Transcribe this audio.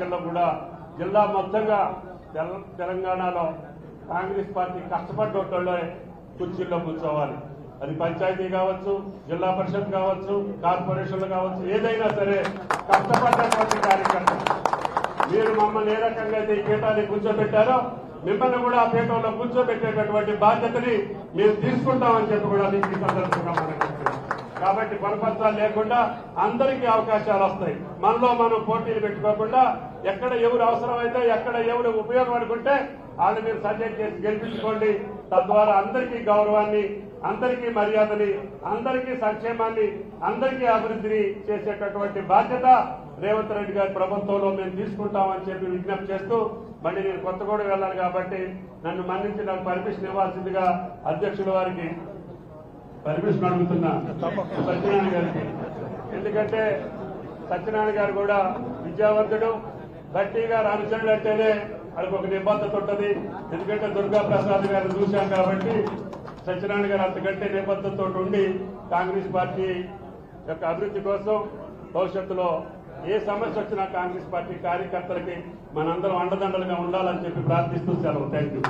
ఎన్నికల్లో కూడా జిల్లా మొత్తంగా తెలంగాణలో కాంగ్రెస్ పార్టీ కష్టపడ్డోళ్ళే కుర్చీల్లో కూర్చోవాలి. అది పంచాయతీ కావచ్చు జిల్లా పరిషత్ కావచ్చు కార్పొరేషన్లు కావచ్చు ఏదైనా సరే కష్టపడ్డటువంటి కార్యకర్త మీరు మమ్మల్ని ఏ రకంగా అయితే ఈ పీఠాన్ని కూర్చోబెట్టారో మిమ్మల్ని కూడా ఆ పీఠంలో కూర్చోబెట్టేటటువంటి బాధ్యతని మేము తీసుకుంటామని చెప్పి కూడా మీకు సందర్భంగా కాబట్టి పొరపత్రాలు లేకుండా అందరికీ అవకాశాలు వస్తాయి. మనలో మనం పోటీలు పెట్టుకోకుండా ఎక్కడ ఎవరు అవసరమైతే ఎక్కడ ఎవరు ఉపయోగపడుకుంటే వాళ్ళు మీరు సజెక్ట్ చేసి గెలిపించుకోండి. తద్వారా అందరికీ గౌరవాన్ని అందరికీ మర్యాదని అందరికీ సంక్షేమాన్ని అందరికీ అభివృద్ధిని చేసేటటువంటి బాధ్యత రేవంత్ రెడ్డి గారి ప్రభుత్వంలో మేము తీసుకుంటామని చెప్పి విజ్ఞప్తి చేస్తూ మళ్ళీ నేను కొత్తగూడ వెళ్ళాలి కాబట్టి నన్ను మన్నించి నాకు పర్మిషన్ ఇవ్వాల్సిందిగా అధ్యక్షుల వారికి పర్మిషన్ అడుగుతున్నా సత్యనారాయణ గారికి. ఎందుకంటే సత్యనారాయణ గారు కూడా విద్యావంతుడు. గట్టిగా రామచంద్రుడు అంటేనే వాళ్ళకి ఒక నిబద్ధత ఉంటుంది. ఎందుకంటే దుర్గా ప్రసాద్ గారిని చూశాం కాబట్టి సత్యనారాయణ గారు అంతకంటే నిబద్ధతతో ఉండి కాంగ్రెస్ పార్టీ యొక్క అభివృద్ధి కోసం భవిష్యత్తులో ఏ సమస్య వచ్చినా కాంగ్రెస్ పార్టీ కార్యకర్తలకి మనందరం అండదండలుగా ఉండాలని చెప్పి ప్రార్థిస్తూ సెలవు. Thank you